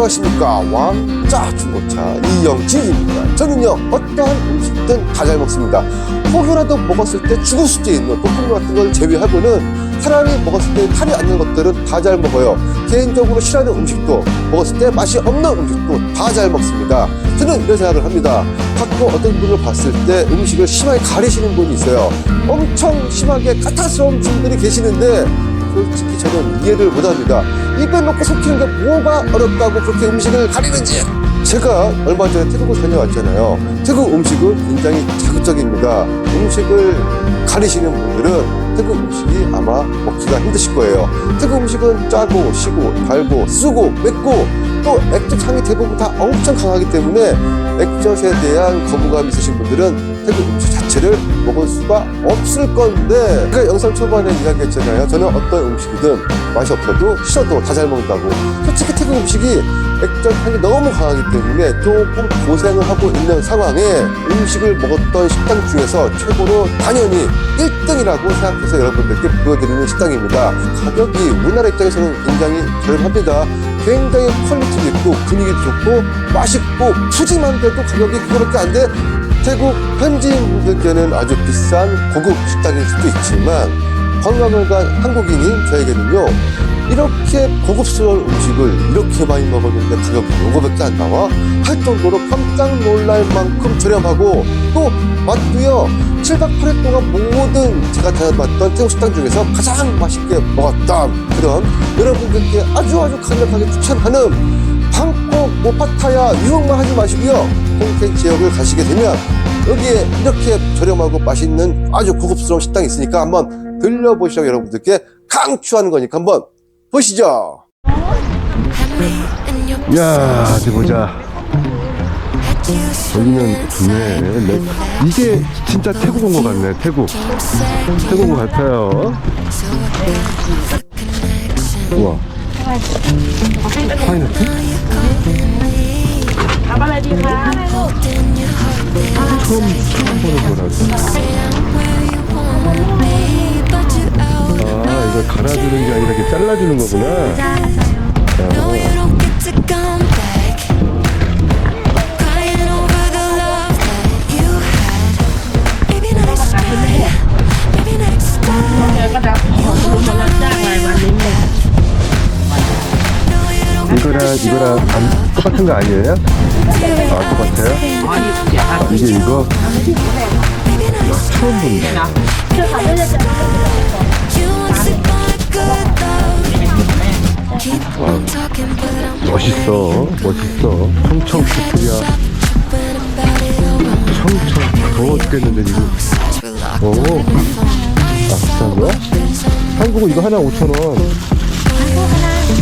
안녕하십니까. 왕짜 중고차 이영진입니다. 저는요 어떠한 음식든 다 잘 먹습니다. 혹여라도 먹었을 때 죽을 수도 있는 볶음밥 같은 걸 제외하고는 사람이 먹었을 때 탈이 안 나는 것들은 다 잘 먹어요. 개인적으로 싫어하는 음식도 먹었을 때 맛이 없는 음식도 다 잘 먹습니다. 저는 이런 생각을 합니다. 가끔 어떤 분을 봤을 때 음식을 심하게 가리시는 분이 있어요. 엄청 심하게 까탈스러운 분들이 계시는데 솔직히 저는 이해를 못합니다. 입에 넣고 섞이는 게 뭐가 어렵다고 그렇게 음식을 가리는지. 제가 얼마 전에 태국을 다녀왔잖아요. 태국 음식은 굉장히 자극적입니다. 음식을 가리시는 분들은 태국 음식이 아마 먹기가 힘드실 거예요. 태국 음식은 짜고, 시고, 달고, 쓰고, 맵고, 또 액젓 향이 대부분 다 엄청 강하기 때문에 액젓에 대한 거부감이 있으신 분들은 태국 음식 자체를 먹을 수가 없을 건데 제가 영상 초반에 이야기했잖아요. 저는 어떤 음식이든 맛이 없어도 싫어도 다 잘 먹는다고. 솔직히 태국 음식이 액젓 향이 너무 강하기 때문에 조금 고생을 하고 있는 상황에 음식을 먹었던 식당 중에서 최고로 당연히 1등이라고 생각해서 여러분들께 보여드리는 식당입니다. 가격이 우리나라 입장에서는 굉장히 저렴합니다 굉장히 퀄리티도 있고 분위기도 좋고 맛있고 푸짐한데도 가격이 그거밖에 안 돼. 태국 현지인분들께는 아주 비싼 고급 식당일 수도 있지만 관광을 간 한국인인 저에게는요 이렇게 고급스러운 음식을 이렇게 많이 먹었는데 가격이 요거밖에 안 나와 할 정도로 깜짝 놀랄 만큼 저렴하고 또 맛도요 7박 8일 동안 모든 제가 다녀봤던 태국 식당 중에서 가장 맛있게 먹었던 그런 여러분들께 아주 아주 강력하게 추천하는 방콕 모파타야 유흥만 하지 마시고요. 홍텐 지역을 가시게 되면 여기에 이렇게 저렴하고 맛있는 아주 고급스러운 식당이 있으니까 한번 들려보시라고 여러분들께. 강추하는 거니까 한번 보시죠. 야 어디 보자 여기는 네, 네. 이게 진짜 태국 온 것 같네 태국 태국 온 것 같아요 우와 파인애플? 처음 보는 거라서 아 이거 갈아주는 게 아니라 이렇게 잘라주는 거구나 아. 이거랑 안, 똑같은 거 아니에요? 아 똑같아요? 아, 이게 이거 야, 처음 본다 멋있어 멋있어 청청 over. 청청 더워 죽겠는데 지금 오 아, 비싼 거야? 한국은 이거 하나 5,000원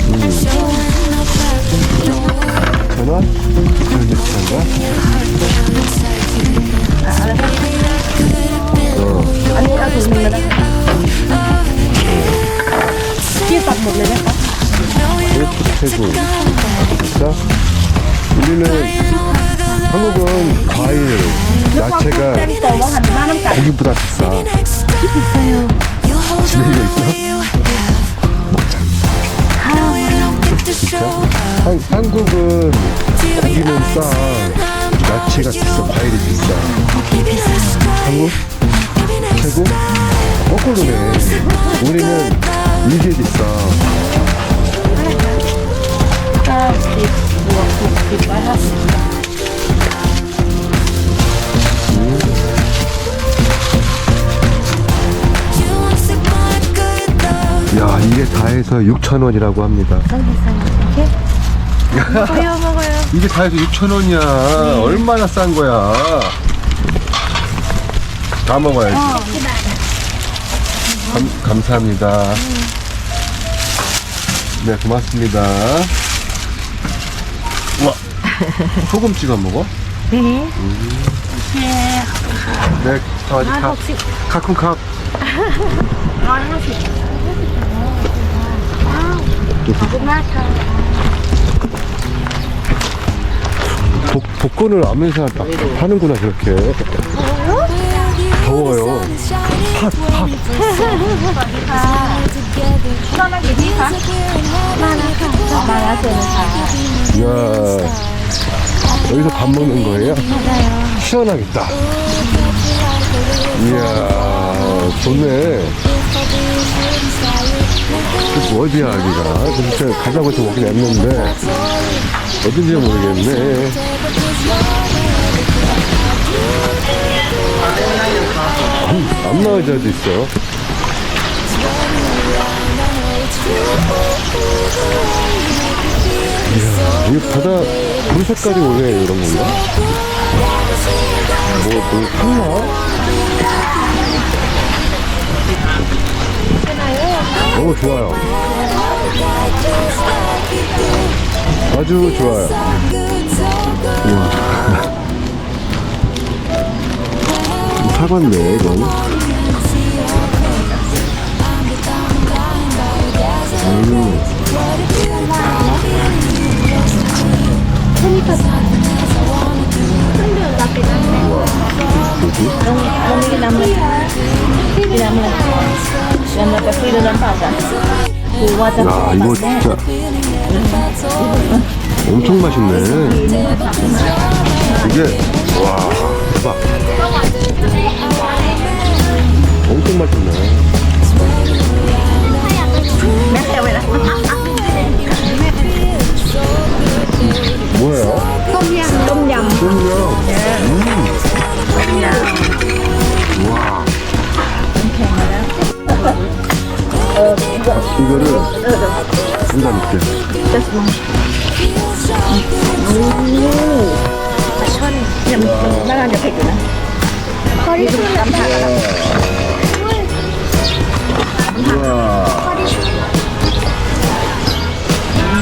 음. 전화? 그런 비싼가? 어. อันนี้เอาถุงหนึงเลยนะคะที่ตัดหมดเลยนะคะ 태국 비싸? 우리는 한국은 과일, 야채가 แจ้งโตว่าหันมาน้ำกัด 고기보다 비싸 You'll hold 집에 이거 on 있어? 진짜? 한, 한국은 고기는 싸, 야채가 비싸, 과일이 비싸. 한국? 태국? 거꾸로네. 우리는 이게 비싸. 아, 그, 뭐, 그, 그, 말았습니다. 이게 다 해서 6천 원이라고 합니다. 먹어요, 먹어요. 이게 다 해서 6천 원이야. 네. 얼마나 싼 거야. 다 먹어야지. 어. 감, 감사합니다. 네, 고맙습니다. 우와. 소금 찍어 먹어? 네. 음. 네, 저 아직 가, 가끔 가. ขอบคุณมากค่ะ 복, 복권을 아면서 하는구나 저렇게 Where you 더워요. 핫, 핫. นอนมากี่ที่คะ มาแล้วค่ะ มาแล้วเจอเลยค่ะ 이야, 여기서 밥 먹는 거예요? 시원하겠다. 이야, 좋네. 그 어디야, 여기가? 진짜 가자고 해서 오긴 했는데, 어딘지 모르겠네. 안, 안 나와져도 있어. 이야, 이 바다 물 색깔이 원래 이런 건가? 뭐, 뭐, 탔 오 좋아요. 아주 좋아요. 음. 우와 사과인데 네, 이건. 음. 와, 뭐지? 너무 너무 나무 나무 na kasulo ng bata. Buwata 야 이거 진짜 엄청 맛있네 이게 와 대박 한다니까.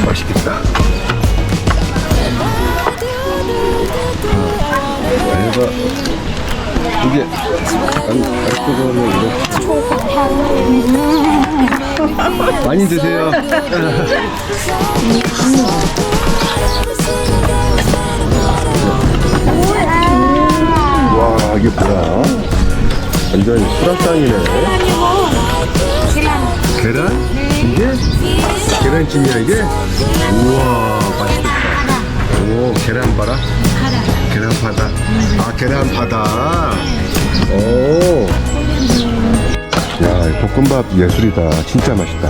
맛있겠다. 이게 안, 안 뜨거우면 이렇게. 많이 드세요. 와, 이게 뭐야? 완전 수락상이네. 계란? 이게? 계란찜이야 이게? 우와 맛있겠다 오 계란 봐라 계란 바다 아 계란 바다 오. 야, 이 볶음밥 예술이다. 진짜 맛있다.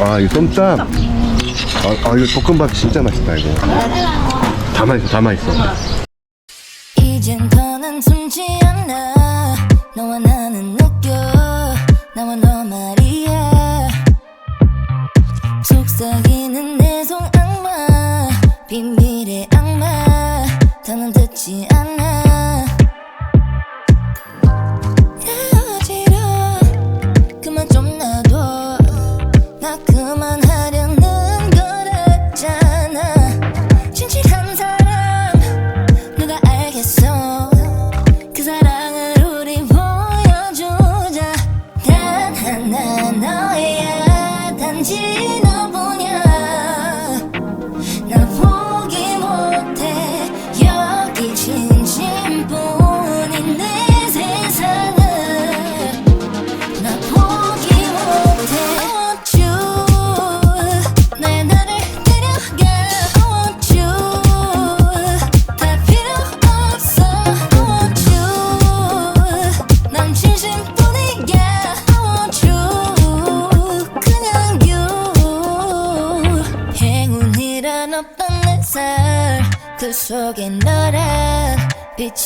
아, 이 쏨땀. 아, 아, 이거 볶음밥 진짜 맛있다, 이거. 다 맛있어, 다 맛있어. 이젠 더는 숨지 않아 너와 나는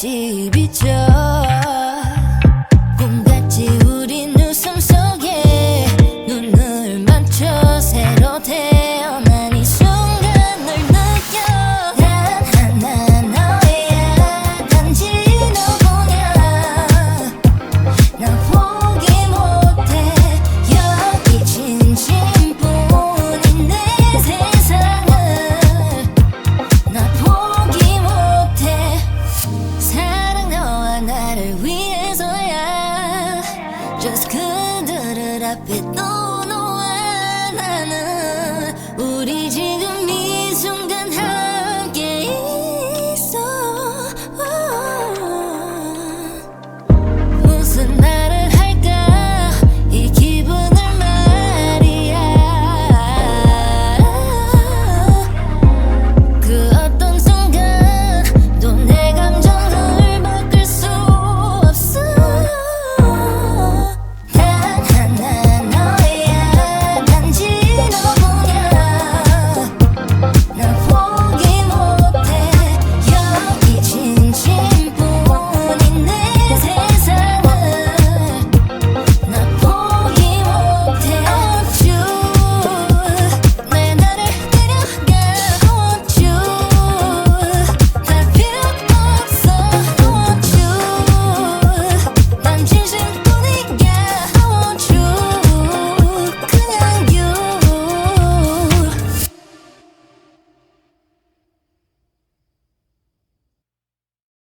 see each